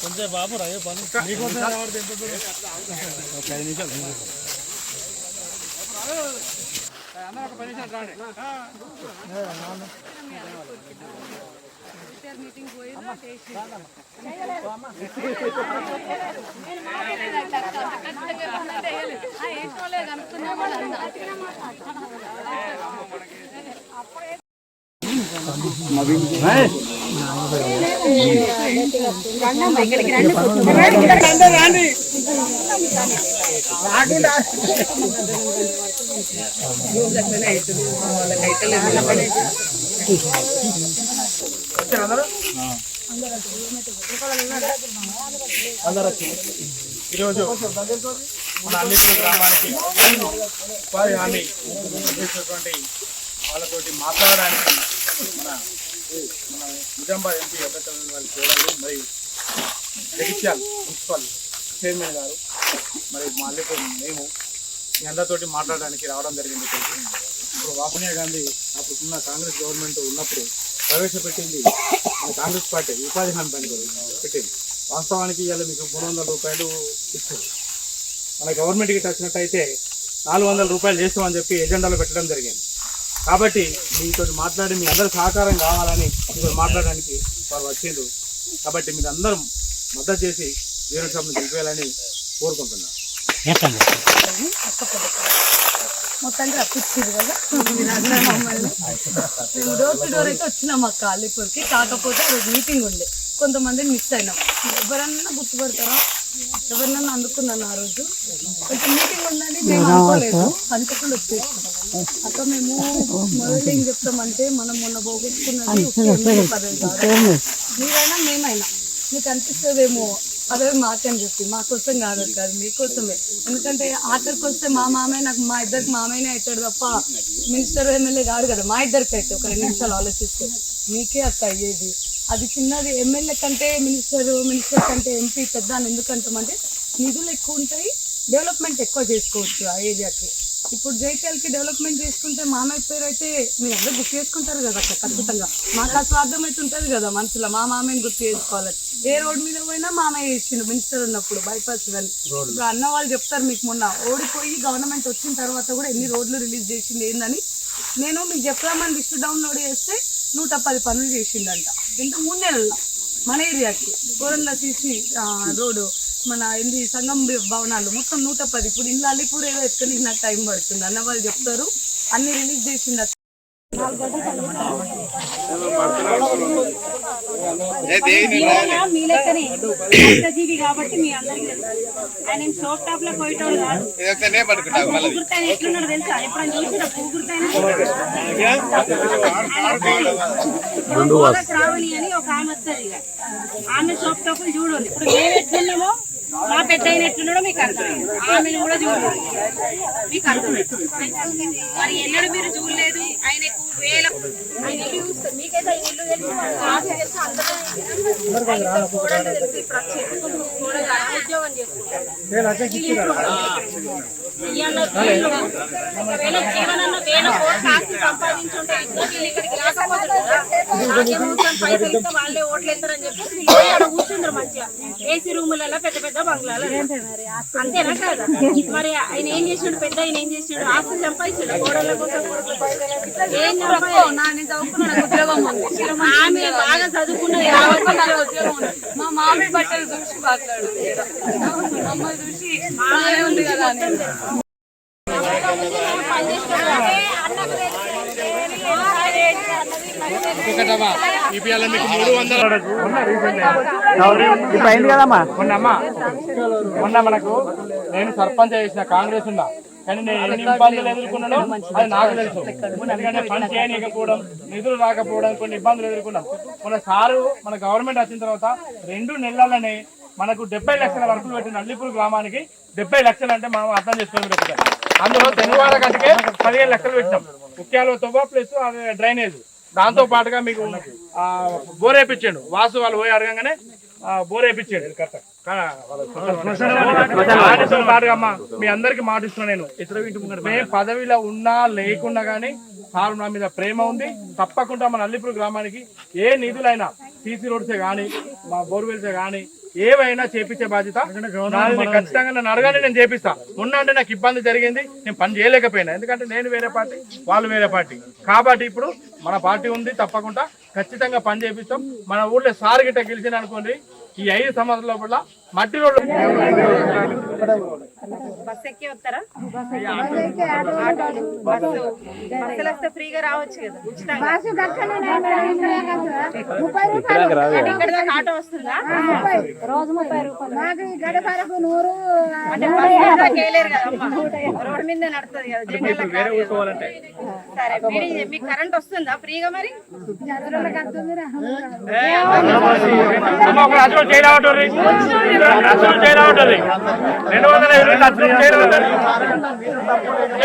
కొంచెం బాబు. రాయో పని ఒక ఐదు నిమిషాలు కేసీఆర్ మీటింగ్ పోయినా ఈరోజు మన అల్లిపూర్ గ్రామానికి. ఉపాధి హామీ చేసినటువంటి వాళ్ళతోటి మాట్లాడడానికి మన మన నిజామాబాద్ ఎంపీ అభ్యర్థులను వాళ్ళు చూడాలి మరి జగిత్యాల్ మున్సిపల్ చైర్మన్ గారు మరి మా అల్లిపూర్ మేము మీ అందరితోటి మాట్లాడడానికి రావడం జరిగింది. ఇప్పుడు సోనియా గాంధీ అప్పుడున్న కాంగ్రెస్ గవర్నమెంట్ ఉన్నప్పుడు ప్రవేశపెట్టింది. మన కాంగ్రెస్ పార్టీ ఉపాధి హామీ పని పెట్టింది. వాస్తవానికి ఇవాళ మీకు మూడు వందల రూపాయలు ఇచ్చారు. మన గవర్నమెంట్కి వచ్చినట్టయితే నాలుగు వందల రూపాయలు చేస్తామని చెప్పి ఎజెండాలో పెట్టడం జరిగింది. కాబట్టి మీతో మాట్లాడి మీ అందరి సహకారం కావాలని మీతో మాట్లాడడానికి వారు వచ్చిండు కాబట్టి మీరు అందరం మద్దతు చేసి జీవన సభను తెలిపేయాలని కోరుకుంటున్నాను మొత్తానికి రప్పించారు కదా. మమ్మల్ని మేము డోర్ టు డోర్ అయితే వచ్చినాం మా కాళీపూర్కి. కాకపోతే రోజు మీటింగ్ ఉండే. కొంతమందిని మిస్ అయినాం. ఎవరన్నా గుర్తుపడతారా? ఎవరినన్నా అందుకున్నాను ఆ రోజు? కొంచెం మీటింగ్ ఉందని మేము అనుకోలేదు. అనుకోకుండా వచ్చేసాం. అక్క మేము మొదటి ఏం చెప్తామంటే మనం మొన్న పోగొట్టుకున్నది. మీరైనా మేమైనా. మీకు అనిపిస్తుందేమో? అదే మాకని చెప్పి మా కోసం కాదు కాదు మీకోసమే ఎందుకంటే ఆఖరికి వస్తే మా మామయ్య నాకు మా ఇద్దరికి మామయ్యనే అవుతాడు తప్ప మినిస్టర్ ఎమ్మెల్యే కాదు కదా మా ఇద్దరికి అయితే ఒక రెండు నిమిషాలు ఆలోచిస్తే. మీకే అక్క అయ్యేది. అది చిన్నది ఎమ్మెల్యే కంటే మినిస్టర్ మినిస్టర్ కంటే ఎంపీ పెద్ద అని ఎందుకంటామంటే నిధులు ఎక్కువ ఉంటాయి డెవలప్మెంట్ ఎక్కువ చేసుకోవచ్చు ఆ ఏరియాకి. ఇప్పుడు జైత్యాలకి డెవలప్మెంట్ చేసుకుంటే మామయ్య పేరు అయితే మీరు అందరూ గుర్తు చేసుకుంటారు కదా అక్క ఖచ్చితంగా. మాకు ఆ స్వార్థం అయితే ఉంటుంది కదా మనసులో మా మామయ్యని గుర్తు చేసుకోవాలని. ఏ రోడ్ మీద పోయినా మామయ్య ఇచ్చిండు మినిస్టర్ ఉన్నప్పుడు బైపాస్ ఇప్పుడు అన్న వాళ్ళు చెప్తారు మీకు మొన్న ఓడిపోయి గవర్నమెంట్ వచ్చిన తర్వాత కూడా ఎన్ని రోడ్లు రిలీజ్ చేసింది ఏందని. నేను మీకు చెప్తామని లిస్ట్ డౌన్లోడ్ చేస్తే నూట పది పనులు చేసిండంట. ఇంత మూడు నెలల్లో మన ఏరియాకి. కోరన్ల సీసీ రోడ్డు. మన ఏంది సంగం భవనాలు మొత్తం నూట పది. ఇప్పుడు ఇంట్లో అల్లిపూర్ ఏదో ఎత్తుకొని నాకు టైం పడుతుంది. అన్న వాళ్ళు చెప్తారు. అన్ని రిలీజ్ జీవి కాబట్టి మీ అందరికీ తెలుసు. ఆయన షోప్ టాప్లో పోయేటోడు కాదు. పూగుర్తాయన ఎట్లున్నాడు తెలుసా? ఎప్పుడైనా చూసిన అని? ఒక ఆమె వస్తుంది ఇక. ఆమె షోప్ టాపులు చూడండి ఇప్పుడు మేము ఎట్లున్నామో మా పెద్ద ఆయన ఎట్లున్నాడో మీకు అర్థమైంది. ఆమెను కూడా చూడండి మీకు అర్థమైంది. మరి ఎన్నడూ మీరు చూడలేదు. ఆయనకు వేల ఆయన మీకైతే ఇల్లు తెలుసు ఉద్యోగం ఒకవేళ జీవనన్న వేల ఆస్తి సంపాదించుంటే ఇక్కడికి రాకపోతే పైసలు ఇస్తే వాళ్ళే ఓట్లు వేస్తారని చెప్పేసి వీళ్ళు ఆడ మంచిగా ఏసీ రూములలో పెద్ద పెద్ద బంగ్లాలు అంతేనా కదా? మరి ఆయన ఏం చేసాడు పెద్ద ఆయన ఏం చేసాడు ఆస్తి సంపాదించాడు కోడళ్ళ కోసం కొడుకుల కోసం. ఏం సంపాదించాడు? నా నేను చదువుకున్న నాకు ఉద్యోగం ఉంది. ఆమె బాగా చదువుకున్నది కాబట్టి నాకు ఉద్యోగం ఉంది. మా మామయ్య బట్టలు చూసి మాట్లాడు మా అమ్మ చూసి బాగానే ఉంది కదా అని. ఇవాళ మీకు మూడు వందల మొన్న అమ్మా మొన్న మనకు నేను సర్పంచ్ చేసిన కాంగ్రెస్ ఉన్నా కానీ నేను ఎన్ని ఇబ్బందులు ఎదుర్కొన్నానో అది నాకు తెలుసు. ఎందుకంటే పని చేయనీయకపోవడం నిధులు రాకపోవడం కొన్ని ఇబ్బందులు ఎదుర్కొన్నాం. మన సారు మన గవర్నమెంట్ వచ్చిన తర్వాత రెండు నెలలనే మనకు డెబ్బై లక్షల వరకు పెట్టిన అల్లిపూర్ గ్రామానికి డెబ్బై లక్షలు అంటే మనం అర్థం చేసుకొని పెట్టాలి అందులో తెనువాడ గంటకే పదిహేను లక్షలు పెట్టినాం. ముఖ్యాలు తొవ్వ ప్లస్ డ్రైనేజ్. దాంతో పాటుగా మీకు ఆ, బోర్ వేయించాడు వాసు వాళ్ళు పోయి అడగంగానే ఆ, బోర్ మీ అందరికి మాటిస్తున్నా నేను. మేము పదవిలో ఉన్నా లేకున్నా గానీ సార్ నా మీద ప్రేమ ఉంది. తప్పకుండా మన అల్లిపూర్ గ్రామానికి ఏ నిధులైనా సీసీ రోడ్సే గానీ మా బోర్వెల్సే గానీ ఏవైనా చేపించే బాధ్యత. ఖచ్చితంగా నన్ను అడగానే నేను చేపిస్తా. మొన్న అంటే నాకు ఇబ్బంది జరిగింది. నేను పని చేయలేకపోయినా. ఎందుకంటే నేను వేరే పార్టీ వాళ్ళు వేరే పార్టీ. కాబట్టి ఇప్పుడు మన పార్టీ ఉంది తప్పకుండా. ఖచ్చితంగా పని చేపిస్తాం. మన ఊర్లో సార్ గిట్ట గెలిచిన అనుకోండి ఈ ఐదు సంవత్సరాల లోపల మట్టి రోడ్లు బస్ ఎక్కి వస్తారా బస్సులు వస్తే ఫ్రీగా రావచ్చు కదా ఇక్కడ దాకా ఆటో వస్తుందా రోజు ముప్పై రూపాయలు నూరు అంటే వేయలేరు కదా రోడ్డు మీద నడుస్తుంది కదా. సరే మీరు మీకు కరెంట్ వస్తుందా ఫ్రీగా మరి అమ్మ, రాష్ట్రం చేయరావటం రెండు వందల ఇరవై రాష్ట్రం చేయరావటం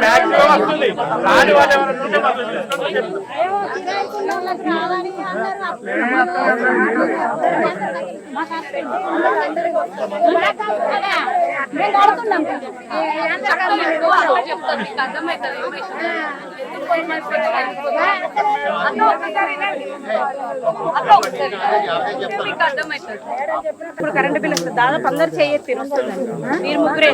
మ్యాక్సిమం వస్తుంది రాని వాళ్ళు ఎవరైనా ఉంటే మాకు కడుతున్నాం ఇప్పుడు కరెంట్ బిల్ వస్తుంది దాదాపు అందరు చేయెత్తి వస్తుందండి మీరు ముగ్గురు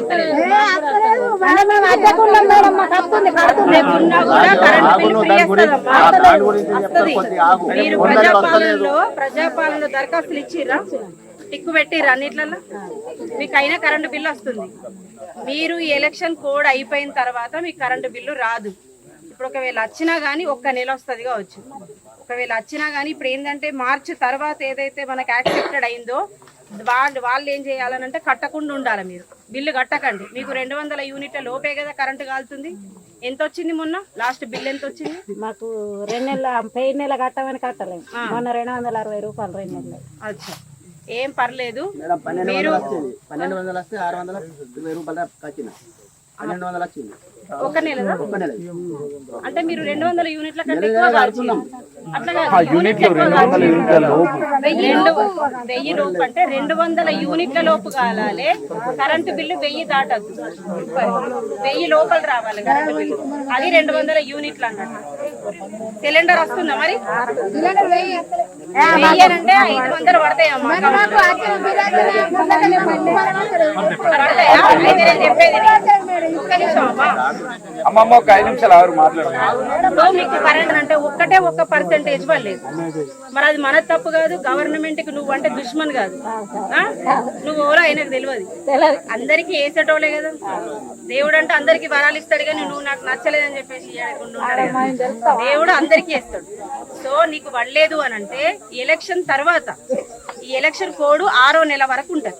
కరెంట్ బిల్ మీరు ప్రజాపాలనలో ప్రజాపాలనలో దరఖాస్తులు ఇచ్చిర్రా టిక్కు పెట్టిర్రా అన్నిట్లలో మీకు అయినా కరెంటు బిల్లు వస్తుంది మీరు ఎలక్షన్ కోడ్ అయిపోయిన తర్వాత మీకు కరెంటు బిల్లు రాదు. ఇప్పుడు ఒకవేళ వచ్చినా కానీ ఒక్క నెల వస్తుంది కావచ్చు. ఒకవేళ వచ్చినా కానీ ఇప్పుడు ఏంటంటే మార్చి తర్వాత ఏదైతే మనకు యాక్సెప్టెడ్ అయిందో వాళ్ళు వాళ్ళు ఏం చేయాలనంటే కట్టకుండా ఉండాలి మీరు. బిల్లు కట్టకండి. మీకు రెండు వందల యూనిట్ల లోపే కదా కరెంటు కాలుతుంది. ఎంత వచ్చింది మొన్న? లాస్ట్ బిల్ ఎంత వచ్చింది? మాకు రెండు నెలల పెయి నెల కట్టమని కట్టలేము మొన్న రెండు వందల అరవై రూపాయలు రెండు నెలలు. అచ్చా. ఏం పర్లేదు. మేడం పన్నెండు మీరు వందలు వచ్చింది. పన్నెండు వందలు వస్తే ఆరు వందల ఇరవై రూపాయలు వచ్చింది. పన్నెండు వందలు వచ్చింది. ఒక నెల. అంటే మీరు రెండు వందల యూనిట్ల కంటే ఎక్కువ. అట్లా యూనిట్లు. వెయ్యి రెండు వెయ్యి లోపు అంటే రెండు వందల యూనిట్ల లోపు కాలాలి. కరెంటు బిల్లు వెయ్యి దాటద్దు. వెయ్యి లోపల రావాలి కరెంటు బిల్లు. అది రెండు వందల యూనిట్లు అన్నట్టు సిలిండర్ వస్తుందా మరి? వెయ్యి అంటే ఐదు వందలు పడతాయమ్మా పడతాయా? అయితే నేను చెప్పేది విను. ఒక్క నిమిషం అమ్మా. అమ్మమ్మ ఒక ఐదు నిమిషాలు ఇప్పుడు మీకు కరెంట్ అంటే ఒక్కటే ఒక్క పర్సెంటేజ్ పడలేదు. మరి అది మన తప్పు కాదు గవర్నమెంట్కి నువ్వు అంటే దుష్మన్ కాదు. ఆ? నువ్వు ఎవరో ఆయనకు తెలియదు. అందరికి వేసేటోలే కదా. దేవుడు అంటే అందరికి వరాలు ఇస్తాడు కానీ నువ్వు నాకు నచ్చలేదని చెప్పేసి. దేవుడు అందరికి ఇస్తాడు సో నీకు పడలేదు అని అంటే ఎలక్షన్ తర్వాత ఈ ఎలక్షన్ కోడ్ ఆరో నెల వరకు ఉంటుంది.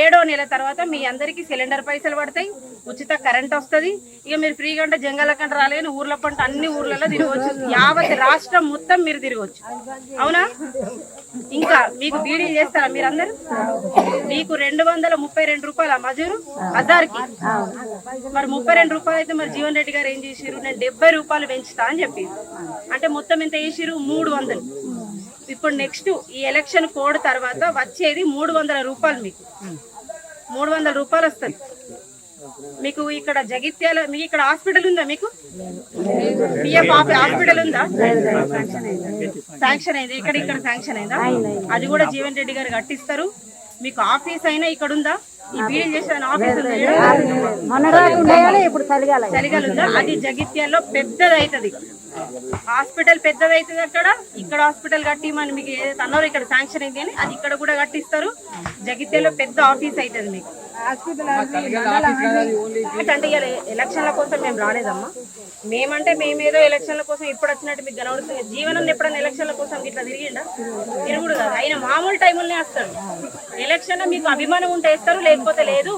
ఏడో నెల తర్వాత మీ అందరికి సిలిండర్ పైసలు పడతాయి ఉచిత కరెంట్ వస్తది. ఇక మీరు ఫ్రీగా అంటే జంగల కంట రాలేని ఊర్ల పంట అన్ని ఊర్లలో తిరగవచ్చు. యావత్ రాష్ట్రం మొత్తం మీరు తిరగవచ్చు. అవునా? ఇంకా మీకు బీడీలు చేస్తారా మీరందరూ? మీకు రెండు వందల ముప్పై రెండు రూపాయల మజూరు హజార్కి మరి ముప్పై రెండు రూపాయలు అయితే మరి జీవన్ రెడ్డి గారు ఏం చేసిరు నేను డెబ్బై రూపాయలు పెంచుతా అని చెప్పి అంటే మొత్తం ఎంత వేసిరు మూడు వందలు. ఇప్పుడు నెక్స్ట్ ఈ ఎలక్షన్ కోడ్ తర్వాత వచ్చేది మూడు వందల రూపాయలు మీకు. మూడు వందల రూపాయలు వస్తుంది. మీకు ఇక్కడ జగిత్యాల మీకు ఇక్కడ హాస్పిటల్ ఉందా మీకు? పిఎఫ్ హాస్పిటల్ ఉందా? శాంక్షన్ అయింది. ఇక్కడ ఇక్కడ శాంక్షన్ అయిందా? అది కూడా జీవన్ రెడ్డి గారు కట్టిస్తారు. మీకు ఆఫీస్ అయినా ఇక్కడ ఉందా? ఈ బీడీ చేసే ఆఫీస్ ఉందా అది జగిత్యాల్లో పెద్దది అవుతుంది హాస్పిటల్ పెద్దదైతుంది అక్కడ. ఇక్కడ హాస్పిటల్ కట్టిమని మీకు ఏదైతే అన్నారో ఇక్కడ శాంక్షన్ అయింది అని అది ఇక్కడ కూడా కట్టిస్తారు. జగిత్యాలో పెద్ద ఆఫీస్ అవుతుంది మీకు. అంటే ఎలక్షన్ల కోసం మేము రాలేదమ్మా. మేమంటే మేమేదో ఎలక్షన్ల కోసం ఇప్పుడు వచ్చినట్టు మీకు కనబడుతుంది. జీవనం ఎప్పుడైనా ఎలక్షన్ల కోసం ఇట్లా తిరిగిండా? తిరుగుడు కదా. ఆయన మామూలు టైములనే వస్తాడు ఎలక్షన్ మీకు అభిమానం ఉంటే వేస్తారు లేకపోతే లేదు.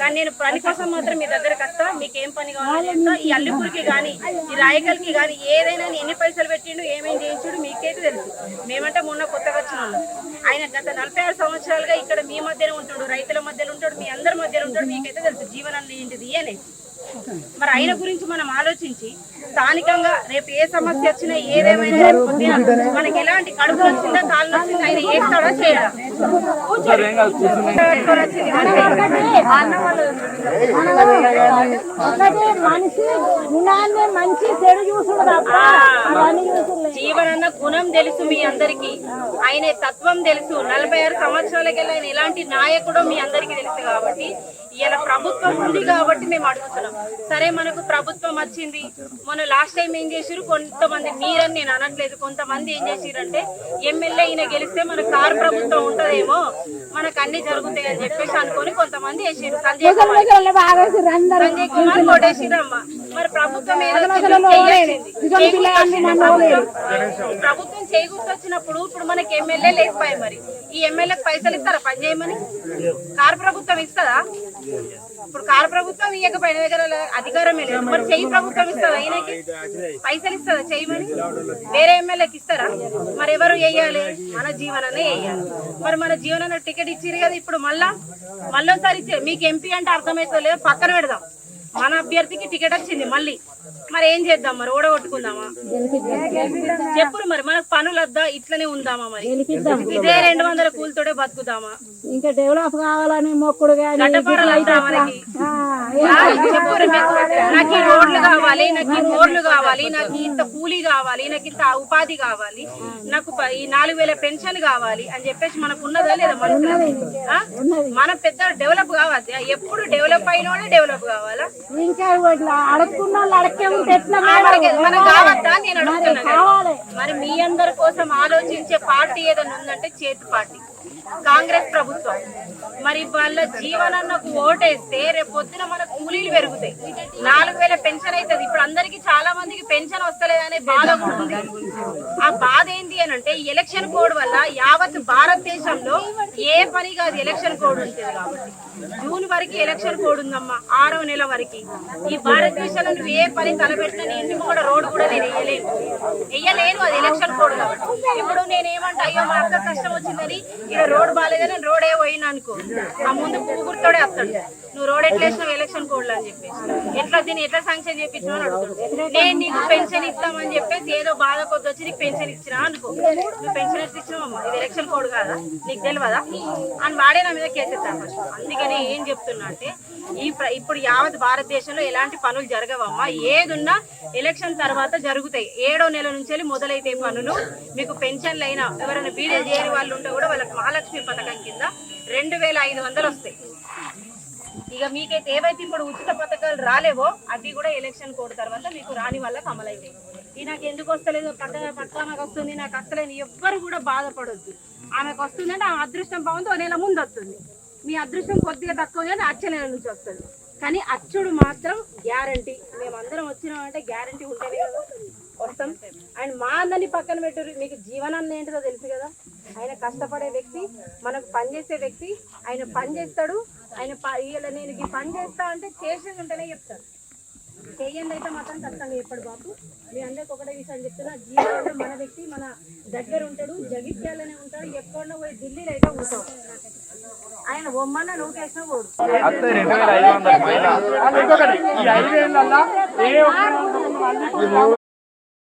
కానీ నేను పని కోసం మాత్రం మీ దగ్గరకు వస్తా. మీకు ఏం పని కావాలో ఈ అల్లిపూరికి కానీ ఈ రాయకల్కి కానీ ఏదైనా ఎన్ని పైసలు పెట్టిండు ఏమేం చేయించుడు మీకైతే తెలుసు. మేమంటే మొన్న కొత్తగా వచ్చిన వాళ్ళు. ఆయన గత నలభై ఆరు సంవత్సరాలుగా ఇక్కడ మీ మధ్యనే ఉంటాడు రైతుల మధ్యలో ఉంటాడు మీ అందరి మధ్యలో ఉంటాడు మీకైతే తెలుసు జీవనాన్ని ఏంటిది ఏనే మరి ఆయన గురించి మనం ఆలోచించి స్థానికంగా రేపు ఏ సమస్య వచ్చినా ఏదేమైనా పొద్దున మనకి ఎలాంటి కడుపు వచ్చిందా కాళ్ళు వచ్చిందా ఆయన వేస్తాడా చేయడా ఒకటి మనిషి గుణాన్ని మంచి చెడు చూసుడు తప్ప అవన్నీ చూసుడు జీవనన్న గుణం తెలుసు మీ అందరికి. ఆయన తత్వం తెలుసు. నలభై ఆరు సంవత్సరాలకి ఆయన ఎలాంటి నాయకుడో మీ అందరికి తెలుసు కాబట్టి ఇలా ప్రభుత్వం ఉంది కాబట్టి మేము అడుగుతున్నాం. సరే మనకు ప్రభుత్వం వచ్చింది. మొన్న లాస్ట్ టైం ఏం చేసిరు కొంతమంది మీరని నేను అనట్లేదు. కొంతమంది ఏం చేసిరంటే ఎమ్మెల్యే ఈయన గెలిస్తే మన కారు ప్రభుత్వం ఉంటదేమో మనకు అన్ని జరుగుతాయి అని చెప్పేసి అనుకొని కొంతమంది వేసిరు సంజయ్ కుమార్. సంజయ్ కుమార్ కొట్టేసిరమ్మ మరి ప్రభుత్వం ఏదో ప్రభుత్వం. చేకూర్చొచ్చినప్పుడు ఇప్పుడు మనకి ఎమ్మెల్యే లేకపోయాయి మరి. ఈ ఎమ్మెల్యేకి పైసలు ఇస్తారా? పని చేయమని? కారు ప్రభుత్వం ఇస్తుందా? ఇప్పుడు కారు ప్రభుత్వం ఇవ్వకపోయిన దగ్గర అధికారమే లేదు. మరి చెయ్యి ప్రభుత్వం ఇస్తుందా ఈయనకి? పైసలు ఇస్తుందా చేయమని? వేరే ఎమ్మెల్యేకి ఇస్తారా? మరి ఎవరు వేయాలి మన జీవననే వేయాలి మరి మన జీవన టికెట్ ఇచ్చిరు కదా ఇప్పుడు మళ్ళా? మళ్ళీ ఒకసారి మీకు ఎంపీ అంటే అర్థమవుతుందో లేదో పక్కన పెడదాం. మన అభ్యర్థికి టికెట్ వచ్చింది మళ్ళీ. మరి ఏం చేద్దాం మరి? ఓడగొట్టుకుందామా? చెప్పురు మరి మనకు పనులు వద్దా? ఇట్లనే ఉందామా మరి? ఇదే రెండు వందల కూలితోడే బతుకుదామా? ఇంకా డెవలప్ కావాలని మొక్కుడు మనకి? చెప్పురు. నాకు ఈ రోడ్లు కావాలి నాకు ఈ బోర్లు కావాలి నాకు ఇంత కూలీ కావాలి నాకు ఇంత ఉపాధి కావాలి నాకు ఈ నాలుగు వేల పెన్షన్ కావాలి అని చెప్పేసి మనకు ఉన్నదా లేదా మనసు ఆ? మనం పెద్ద డెవలప్ కావద్దా ఎప్పుడు డెవలప్ అయిన వాళ్ళే డెవలప్ కావాలా? ఇంకా వాళ్ళు ఉంటే. కావాలి? మరి మీ అందరి కోసం ఆలోచించే పార్టీ ఏదైనా ఉందంటే చేతి పార్టీ. కాంగ్రెస్ ప్రభుత్వం. మరి వాళ్ళ జీవనన్నకు ఓటేస్తే రేపు పొద్దున మన కూలీలు పెరుగుతాయి. నాలుగు వేల పెన్షన్ అవుతుంది. ఇప్పుడు అందరికి చాలా మందికి పెన్షన్ వస్తలేదనే బాధ కూడా ఉంది. ఆ బాధ ఏంటి అని అంటే ఎలక్షన్ కోడ్ వల్ల యావత్ భారతదేశంలో ఏ పని కాదు ఎలక్షన్ కోడ్ ఉంటుంది కాబట్టి. జూన్ వరకు ఎలక్షన్ కోడ్ ఉందమ్మా. ఆరవ నెల వరకు. ఈ భారతదేశంలో నువ్వు ఏ పని తలపెట్టినా నేను కూడా రోడ్డు కూడా నేను వేయలేను. వేయలేను అది ఎలక్షన్ కోడ్ కాబట్టి. ఇప్పుడు నేను ఏమంటా అయ్యో మా అక్క కష్టం వచ్చిందని ఇక్కడ రోడ్డు బాగాలేదని రోడే పోయినా అనుకో. ఆ ముందు కూగురుతోడే వస్తాడు నువ్వు రోడ్ ఎట్లా వేసినావు ఎలక్షన్ కోడ్ అని చెప్పేసి. ఎట్లా దీన్ని ఎట్లా శాంక్షన్ చేపించినావు అని అడుగుతాడు. నేను నీకు పెన్షన్ ఇస్తామని చెప్పేసి ఏదో బాధ కొద్ది వచ్చి నీకు పెన్షన్ ఇచ్చినా అనుకో. నువ్వు పెన్షన్ ఎట్లా ఇచ్చినావమ్మా? ఇది ఎలక్షన్ కోడ్ కాదా? నీకు తెలియదా అని వాడే నా మీద కేసెత్తాను ఫస్ట్. అందుకని ఏం చెప్తున్నా అంటే ఈ ఇప్పుడు యావత్ భారతదేశంలో ఎలాంటి పనులు జరగవమ్మా. ఏదున్నా ఎలక్షన్ తర్వాత జరుగుతాయి. ఏడో నెల నుంచి వెళ్ళి మొదలైతే పనులు. మీకు పెన్షన్లు అయినా ఎవరైనా బీడే చేయని వాళ్ళు ఉంటే కూడా వాళ్ళకి మహాలక్ష్మి పథకం కింద రెండు వేల ఐదు వందలు వస్తాయి. ఇక మీకైతే ఏవైతే ఇప్పుడు ఉచిత పథకాలు రాలేవో అవి కూడా ఎలక్షన్ కోడ్ తర్వాత మీకు రాని వాళ్ళకి అమలైతాయి. ఈ నాకు ఎందుకు వస్తలేదు? పక్క పక్క నాకు వస్తుంది. నాకు వస్తలేదు ఎవ్వరు కూడా బాధపడొద్దు. ఆమెకు వస్తుందంటే ఆమె అదృష్టం బాగుంది. ఒక నెల ముందు వస్తుంది. మీ అదృష్టం కొద్దిగా తక్కువ కానీ అచ్చ నుంచి వస్తుంది కానీ అచ్చుడు మాత్రం గ్యారంటీ మేమందరం వచ్చినామంటే గ్యారంటీ ఉంటేనే కదా వస్తాం. అండ్ మా అందరినీ పక్కన పెట్టరు మీకు జీవనాన్ని ఏంటిదో తెలుసు కదా. ఆయన కష్టపడే వ్యక్తి మనకు పని చేసే వ్యక్తి ఆయన పని చేస్తాడు. ఆయన ప- నేను ఈ పని చేస్తా అంటే చేసేది ఉంటేనే చెప్తాడు. చెయ్యండి అయితే మాత్రం ఖచ్చితంగా చెప్పాడు బాబు మీ అందరికి ఒకటే విషయం చెప్తున్నా. జీవనంలో మన వ్యక్తి మన దగ్గర ఉంటాడు జగిత్యాలనే ఉంటాడు. ఎక్కడో పోయి ఢిల్లీలో అయితే ఉంటాడు ఆయన బొమ్మన్న నూకేసిన పోడు ఇంకొకటి ఈ ఐదేళ్ళలో ఏ ఒక్క